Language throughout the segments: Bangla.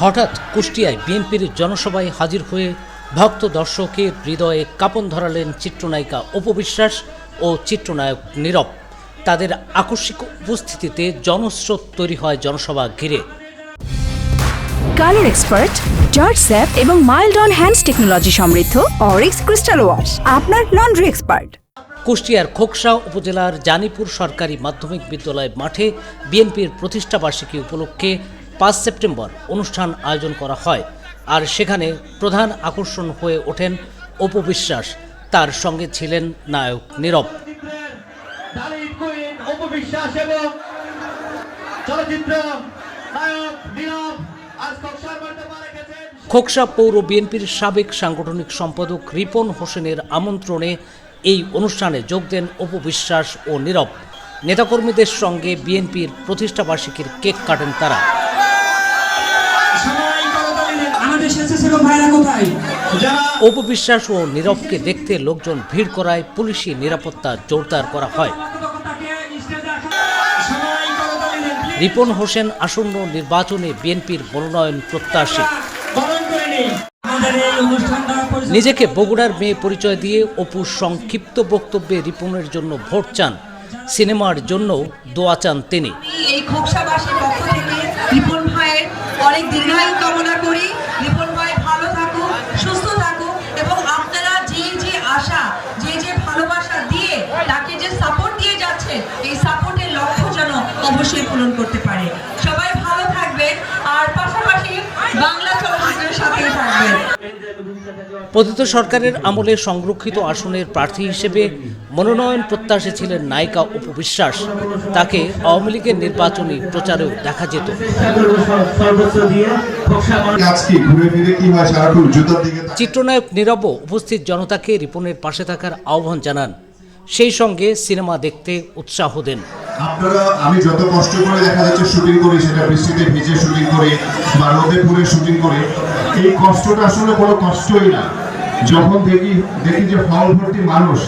হঠাৎ কুষ্টিয়ায় বিএনপির জনসভায় হাজির হয়ে ভক্ত দর্শকের হৃদয়ে কাপন ধরালেন চিত্রনায়িকা অপবিশ্বাস ও চিত্রনায়ক নীরব। তাদের আকস্মিক উপস্থিতিতে জনস্রোত তৈরি হয় জনসভা ঘিরে। কালার এক্সপার্ট জর্জ স্যাপ এবং মাইল্ড অন হ্যান্ডস টেকনোলজি সমৃদ্ধ অরিক্স ক্রিস্টাল ওয়াশ আপনার লন্ড্রি এক্সপার্ট। কুষ্টিয়ার খোকসা উপজেলার জানিপুর সরকারি মাধ্যমিক বিদ্যালয় মাঠে বিএনপির প্রতিষ্ঠাবার্ষিকী উপলক্ষে পাঁচ সেপ্টেম্বর অনুষ্ঠান আয়োজন করা হয় আর সেখানে প্রধান আকর্ষণ হয়ে ওঠেন অপবিশ্বাস তার সঙ্গে ছিলেন নায়ক নীরব। খোকসা পৌর বিএনপির সাবেক সাংগঠনিক সম্পাদক রিপন হোসেনের আমন্ত্রণে এই অনুষ্ঠানে যোগ দেন অপবিশ্বাস ও নীরব। নেতাকর্মীদের সঙ্গে বিএনপির প্রতিষ্ঠাবার্ষিকীর কেক কাটেন তারা। অপবিশ্বাস ও নীরবকে দেখতে লোকজন ভিড় করায় পুলিশি নিরাপত্তা জোরদার করা হয়। রিপন হোসেন আসন্ন নির্বাচনে বিএনপির মনোনয়ন প্রত্যাশী। নিজেকে বগুড়ার মেয়ে পরিচয় দিয়ে অপু সংক্ষিপ্ত বক্তব্যে রিপনের জন্য ভোট চান। সিনেমার জন্য দোয়া চান তিনি। এই পারে সবাই ভালো থাকবেন আর পাশাপাশি বাংলা চলচ্চিত্রের সাথেই থাকবেন। পতিত সরকারের আমলে সংরক্ষিত আসনের প্রার্থী হিসেবে মনোনয়ন প্রত্যাশী ছিলেন নায়িকা উপবিশ্বাস তাকে আওয়ামী লীগের নির্বাচনী প্রচারেও দেখা যেত। চিত্রনায়ক নীরব উপস্থিত জনতাকে রিপনের পাশে থাকার আহ্বান জানান। সেই সঙ্গে সিনেমা দেখতে উৎসাহ দেন। আপনারা, আমি যত কষ্ট করে দেখা যাচ্ছে শুটিং করি, সেটা বৃষ্টিতে ভিজে শুটিং করি বা রোদে পুড়ে শুটিং করি, এই কষ্টটা আসলে কোনো কষ্টই না। যখন দেখি দেখি যে হল ভর্তি মানুষ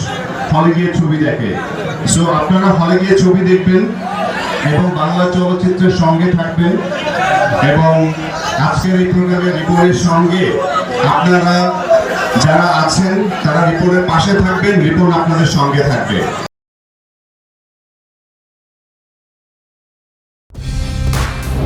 হলে গিয়ে ছবি দেখে। সো আপনারা হলে গিয়ে ছবি দেখবেন এবং বাংলা চলচ্চিত্রের সঙ্গে থাকবেন এবং আজকের এই প্রোগ্রামে রিপোর্টের সঙ্গে আপনারা যারা আছেন, তারা রিপোর্টের পাশে থাকবেন রিপোর্ট আপনাদের সঙ্গে থাকবে।